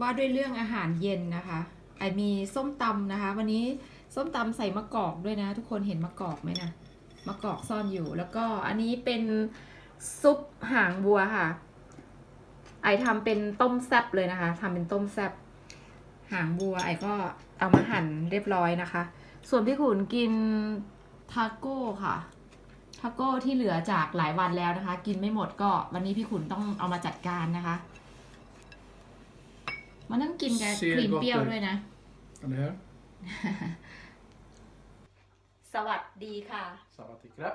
ว่าด้วยเรื่องอาหารเย็นนะคะไอมีส้มตำนะคะ วันนี้ส้มตำใส่มะกอกด้วยนะ ทุกคนเห็นมะกอกไหมนะมะกอกซ่อนอยู่ แล้วก็อันนี้เป็นซุปหางบัวค่ะ ไอทำเป็นต้มแซบเลยนะคะทำเป็นต้มแซบหางบัวไอก็เอามาหั่นเรียบร้อยนะคะ ส่วนพี่ขุนกินทาโก้ค่ะทาโก้ที่เหลือจากหลายวันแล้วนะคะ กินไม่หมดก็วันนี้พี่ขุนต้องเอามาจัดการนะคะ มันต้องกินกับ Ser ครีม gott เปรี้ยว ut. ด้วยนะ Eller hur? สวัสดีค่ะ Sabbatikrap.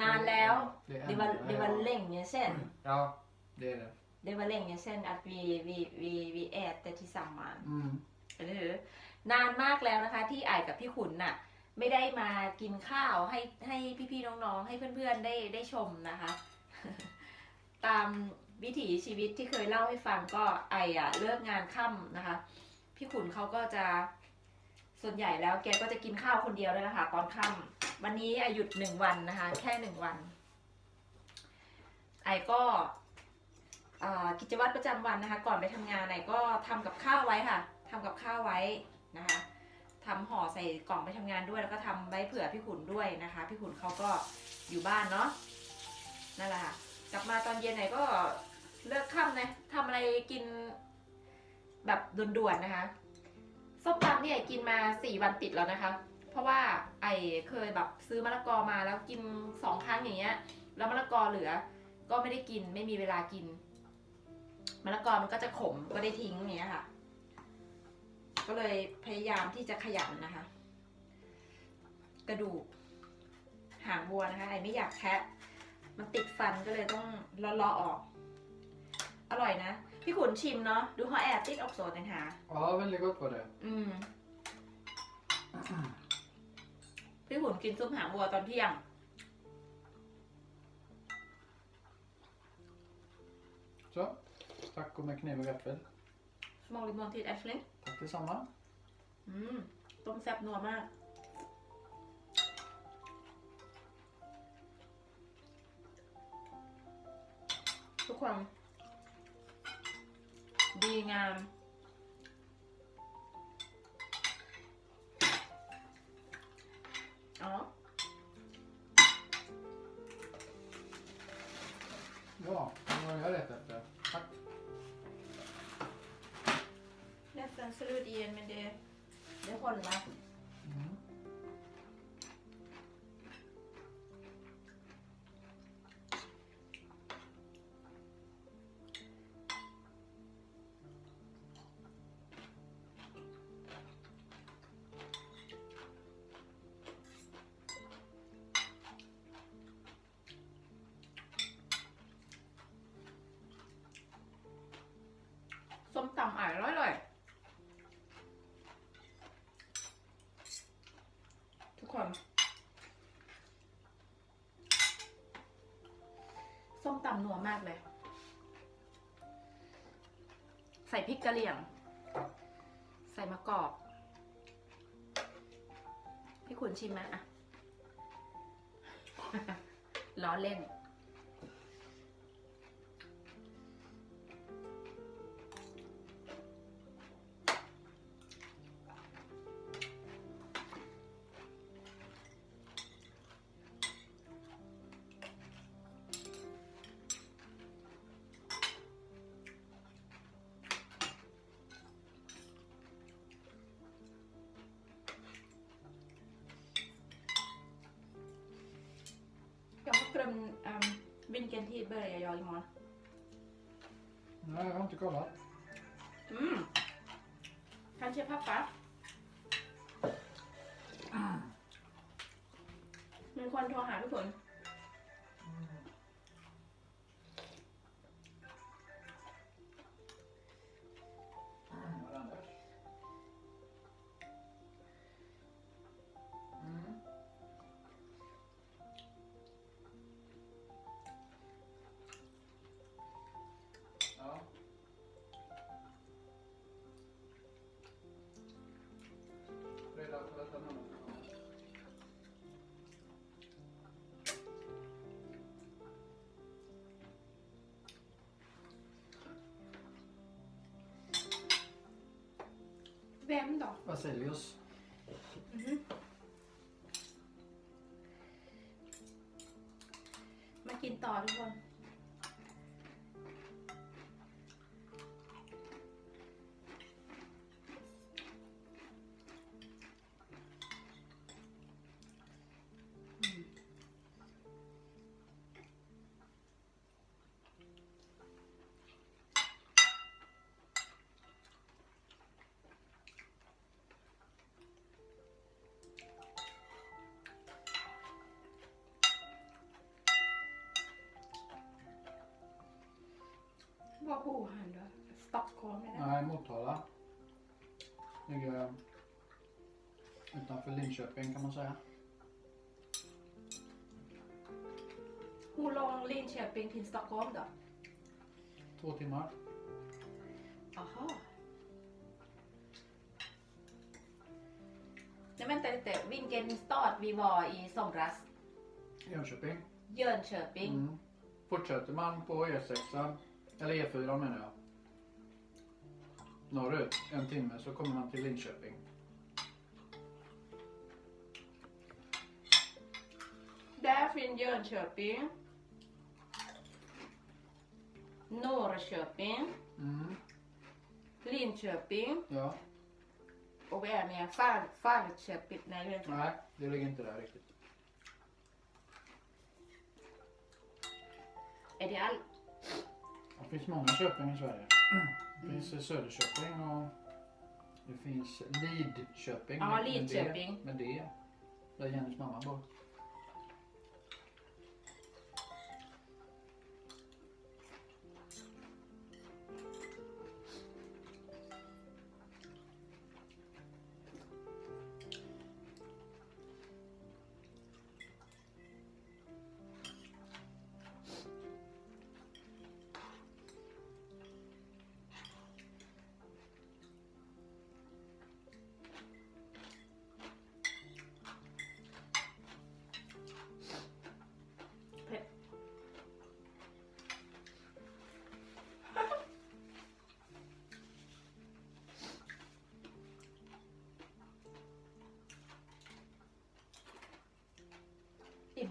นานแล้ว Det är Det var, ändå- det var länge sedan. Ja, det är det. Det var länge sedan att vi, vi, vi, vi äter tillsammans. Mm. หรือนานมากแล้วนะคะที่ไอายกับพี่ขุนน่ะ ไม่ได้มากินข้าวให้ให้พี่ๆน้องๆ ให้เพื่อนๆได้ได้ชมนะคะ ตาม วิถีชีวิตที่เคยเล่าให้ฟังก็ไออะเลิกงานค่ำนะคะ พี่ขุนเขาก็จะส่วนใหญ่แล้วแกก็จะกินข้าวคนเดียวเลยนะคะตอนค่ำวันนี้ไอหยุดหนึ่งวันนะคะ แค่หนึ่งวัน ไอก็อ่ากิจวัตรประจำวันนะคะ ก่อนไปทำงานไอก็ทำกับข้าวไว้ค่ะทำกับข้าวไว้นะคะทำห่อใส่กล่องไปทำงานด้วยแล้วก็ทำไว้เผื่อพี่ขุนด้วยนะคะ พี่ขุนเขาก็อยู่บ้านเนาะนั่นแหละค่ะกลับมาตอนเย็นไหนก็ เลิกค่ำนะทำอะไรกินแบบด่วนๆนะคะส้มตำเนี่ยกินมาสี่วันติดแล้วนะคะ เพราะว่าไอเคยแบบซื้อมะละกอมาแล้วกินสองครั้งอย่างเงี้ย แล้วมะละกอเหลือ ก็ไม่ได้กินไม่มีเวลากินมะละกอมันก็จะขมก็ได้ทิ้งอย่างเงี้ยค่ะ ก็เลยพยายามที่จะขยันนะคะ กระดูกหางบัวนะคะไอไม่อยากแคะมันติดฟันก็เลยต้องเลาะๆออก อร่อยนะ พี่ขุนชิมเนาะ ดูเขาแอบติดออกโซนนะฮะ Ja, väldigt gott var det. อืม พี่ขุนกินซุปหางบัวตอนเที่ยง Så, taco med kniv och gaffel. små limon till Ashling Tack detsamma. อืม ต้มแซ่บนัวมาก ทุกคน ดีงาม อ๋อ Ja, det var jag rätt efter. Tack. nästan slut igen men det, det håller. ตำนัวมากเลย ใส่พริกกะเหรี่ยง ใส่มะกอก พี่ขุนชิมไหมอะล้อเล่น Jag har glömt um, vilken tid börjar jag imorgon. Nej, jag har inte kollat. Mm. Kanske pappa? มีคนโทรหาพี่ฝน Vem då? Vasilius. Mhm. มากินต่อทุกคน Var bor han då? Stockholm eller? Nej, Motala. Ligger utanför Linköping kan man säga. Hur lång Linköping till Stockholm då? Två timmar. Aha. Nej vänta lite, vilken stad vi var i somras? Jönköping. Jönköping. Mm. Fortsätter man på E6, eller E4 menar jag. Norrut en timme så kommer man till Linköping. Där finns Jönköping. Norrköping. Mm. Linköping. Ja, Och vad är det mer? Fall, Falköping. Nej, det är inte. nej det ligger inte där riktigt. Är det all... Det finns många Köping i Sverige. Det finns Söderköping och det finns Lidköping. Ja, Lidköping. Med det. Där Jennys mamma bor.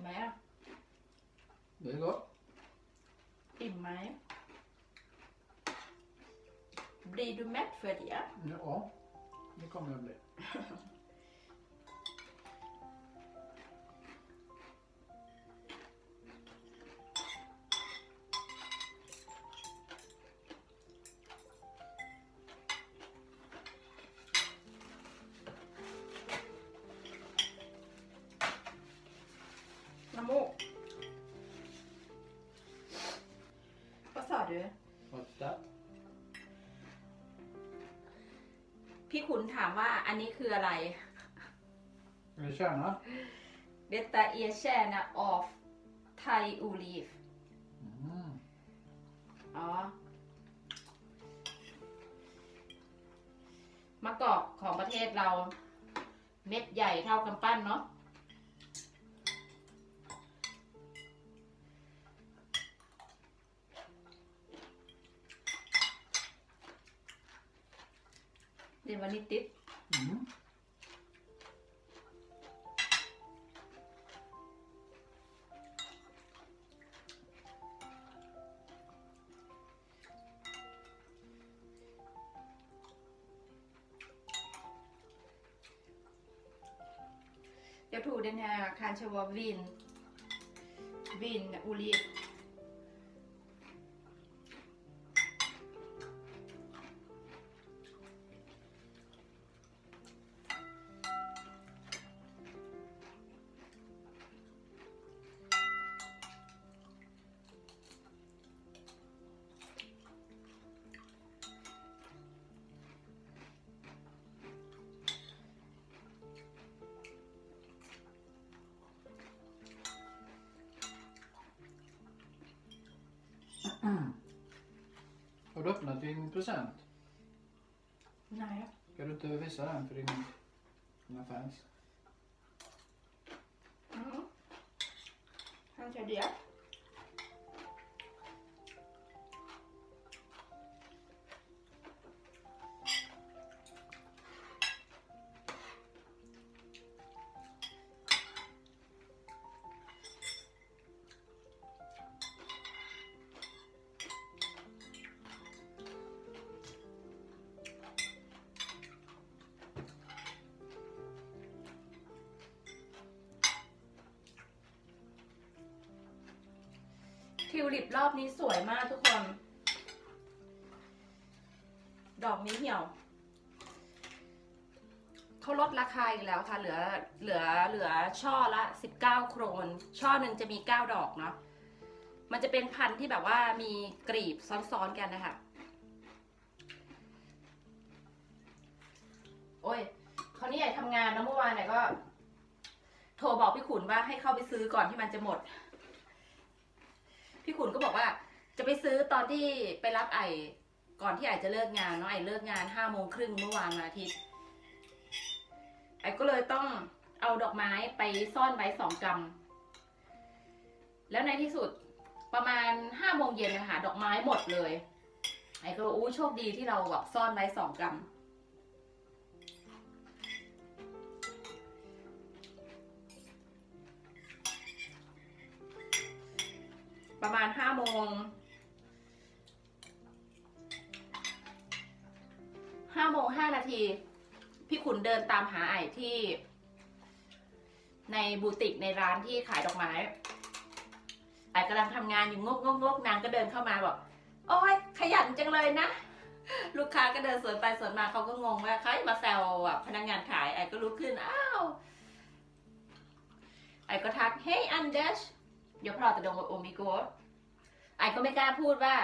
มไหมอะ Det är gott. อิ่มไหม Blir du mätt för det? Ja, det kommer jag bli. พี่ขุนถามว่าอันนี้คืออะไร Vill du kärna? Detta är kärna av thai oliv Mm. อ๋อมะกอกของประเทศเรา เม็ดใหญ่เท่ากำปั้นเนาะ เดี๋ยววันนี้ติด Mm. Jag tror den här kanske var vin, vinoliv. Har du öppnat din present? Nej. Ska du inte visa den för din, dina fans? Mm. Kanske det. ทิวลิปรอบนี้สวยมากทุกคน ดอกนี้เหี่ยว เขาลดราคาอีกแล้วค่ะ เหลือ เหลือ เหลือช่อละ19โครน ช่อหนึ่งจะมี9ดอกเนาะ มันจะเป็นพันธุ์ที่แบบว่ามีกรีบซ้อนๆกันนะคะ โอ้ยเขาวนี่ใหญ่ทำงานนะเมื่อวานเนี่ยก็ โทรบอกพี่ขุนว่าให้เข้าไปซื้อก่อนที่มันจะหมด พี่ขุนก็บอกว่า จะไปซื้อตอนที่ไปรับไอก่อนที่ไอจะเลิกงานเนาะไอเลิกงานห้าโมงครึ่งเมื่อวานวันอาทิตย์ไอก็เลยต้องเอาดอกไม้ไปซ่อนไว้สองกำแล้วในที่สุดประมาณห้าโมงเย็นนะคะดอกไม้หมดเลยไอก็เลยอู้โชคดีที่เราแบบซ่อนไว้สองกำ ประมาณห้าโมงห้าโมงห้านาที พี่ขุนเดินตามหาไอ้ที่ ในบูติกในร้านที่ขายดอกไม้ไอ้กำลังทำงานอยู่งกงกงกนางก็เดินเข้ามาบอกโอ้ยขยันจังเลยนะ ลูกค้าก็เดินสวนไปสวนมาเขาก็งงว่าเขามาแซวแบบพนักงานขายไอ้ก็ลุกขึ้นอ้าวไอ้ก็ทัก Hey Anders jag pratade om om igår ไอ้ก็ไม่กล้าพูดว่า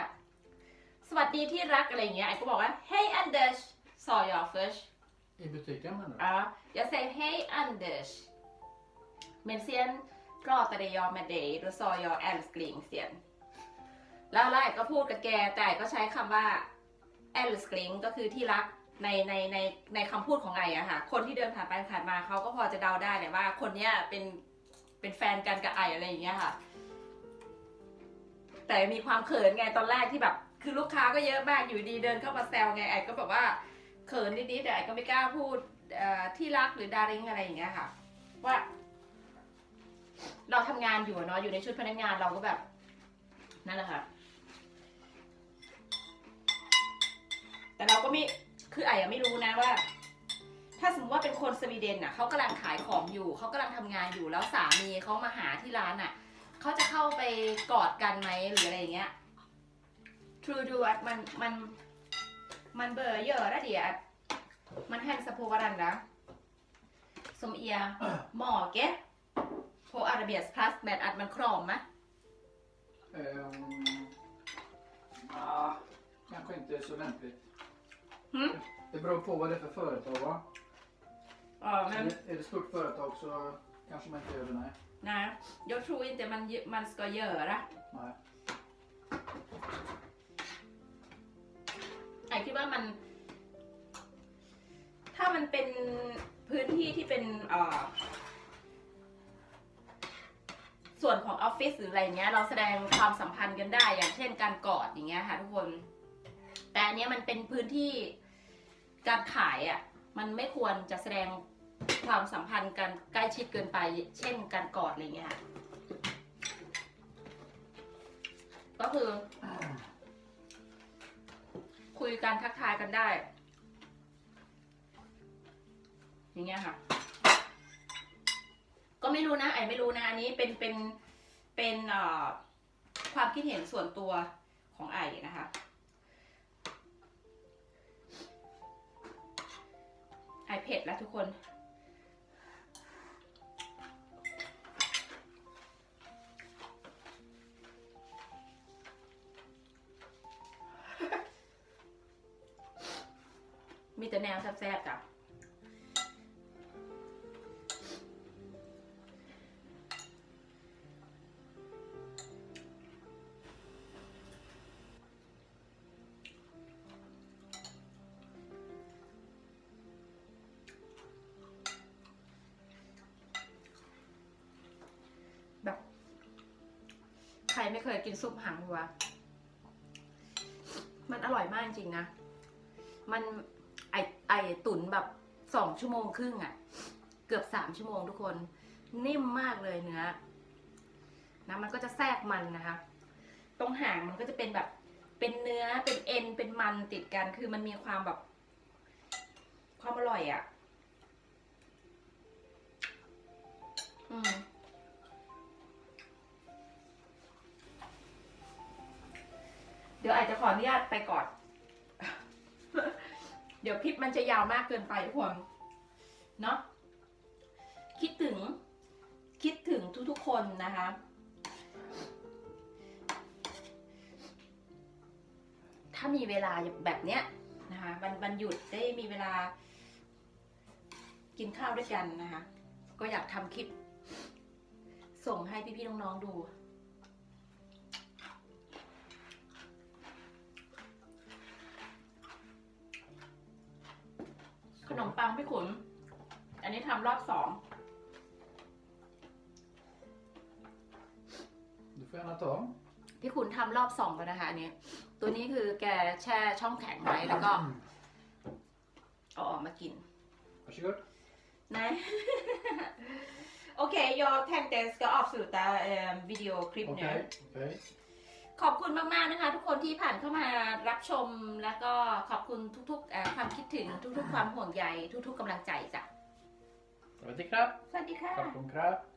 สวัสดีที่รักอะไรอย่างเงี้ยไอ้ก็บอกว่า Hey Anders sa jag först I butiken menar du? Ja, jag säger hej Anders. Men sen pratade jag med dig, då sa jag älskling sen. แล้วแล้วไอ้ก็พูดกับแก แต่ไอ้ก็ใช้คำว่า älskling ก็คือที่รักในในในในคำพูดของไอ้อะค่ะ คนที่เดินผ่านไปผ่านมาเขาก็พอจะเดาได้แหละว่า คนเนี้ยเป็น เป็นแฟนกันกับไออะไรอย่างเงี้ยค่ะ แต่มีความเขินไงตอนแรกที่แบบ คือลูกค้าก็เยอะมากอยู่ดีเดินเข้ามาแซวไงไอก็แบบว่าเขินนิดๆแต่ไอก็ไม่กล้าพูดที่รักหรือดาริงอะไรอย่างเงี้ยค่ะ ว่า เราทำงานอยู่เนาะอยู่ในชุดพนักงานเราก็แบบ นั่นแหละค่ะ แต่เราก็ไม่คือไอ้ไม่รู้นะว่า ถ้าสมมติว่าเป็นคนสวีเดนอะเขากำลังขายของอยู่ เขากำลังทำงานอยู่แล้วสามีเขามาหาที่ร้านอะเขาจะเข้าไปกอดกันไหมหรืออะไรอย่างเงี้ย True do อะมันมัน man bör göra det. Man hälsar på varandra. Som är mage på arbetsplats med att man kramar. Ehm, ah, kanske inte så lämpligt. Mm. Det beror på vad det är för företag va? Ja, Är men det, är det stort företag så kanske man inte gör det, nej. nej, jag tror inte man, man ska göra. nej. ไอคิดว่ามัน ถ้ามันเป็นพื้นที่ที่เป็นเอ่อส่วนของออฟฟิศหรืออะไรเงี้ย เราแสดงความสัมพันธ์กันได้ อย่างเช่นการกอดอย่างเงี้ยค่ะทุกคน แต่อันเนี้ยมันเป็นพื้นที่การขายอะ่ะ มันไม่ควรจะแสดงความสัมพันธ์กันใกล้ชิดเกินไป เช่นการกอดอะไรเงี้ยค่ะก็คือ คุยกันทักทายกันได้ อย่างเงี้ยค่ะ ก็ไม่รู้นะไอ้ไม่รู้นะ อันนี้เป็นเป็นเป็นความคิดเห็นส่วนตัวของไอ้นะคะายเผ็ดแล้วทุกคน มีแต่แนวแซ่บๆจ้ะ ไม่เคยกินซุปหางวัว มันอร่อยมากจริงนะ มันไอไอตุ๋นแบบสองชั่วโมงครึ่งอะ่ะ เกือบสามชั่วโมงทุกคน นิ่มมากเลยเนื้อนะมันก็จะแทรกมันนะคะ ตรงหางมันก็จะเป็นแบบเป็นเนื้อเป็นเอ็นเป็นมันติดกันคือมันมีความแบบ ความอร่อยอะ่ะ อืม ดี๋ยวอาจจะขออนุญาตไปก่อน เดี๋ยวคลิปมันจะยาวมากเกินไปทุกคนเนาะคิดถึง คิดถึงทุกๆคนนะคะ ถ้ามีเวลาแบบเนี้ยนะคะวันวันหยุดได้มีเวลา กินข้าวด้วยกันนะคะ ก็อยากทำคลิป ส่งให้พี่ๆน้องๆดู นมปังพี่ขุน อันนี้ทำรอบสอง Du får gärna ta. พี่ขุนทำรอบสองแล้วนะคะอันนี้ ตัวนี้คือแกแช่ช่องแข็งไว้แล้วก็เอาออกมากิน Varsågod. Nej. Okej, jag tänkte jag ska avsluta eh, videoklipp nu. Okej, okej. ขอบคุณมากๆนะคะ ทุกคนที่ผ่านเข้ามารับชมแล้วก็ขอบคุณทุกๆเอ่อความคิดถึงทุกๆ ความห่วงใยทุก ๆกำลังใจจ้ะ Sawasdee krab. สวัสดีค่ะ Krab krab.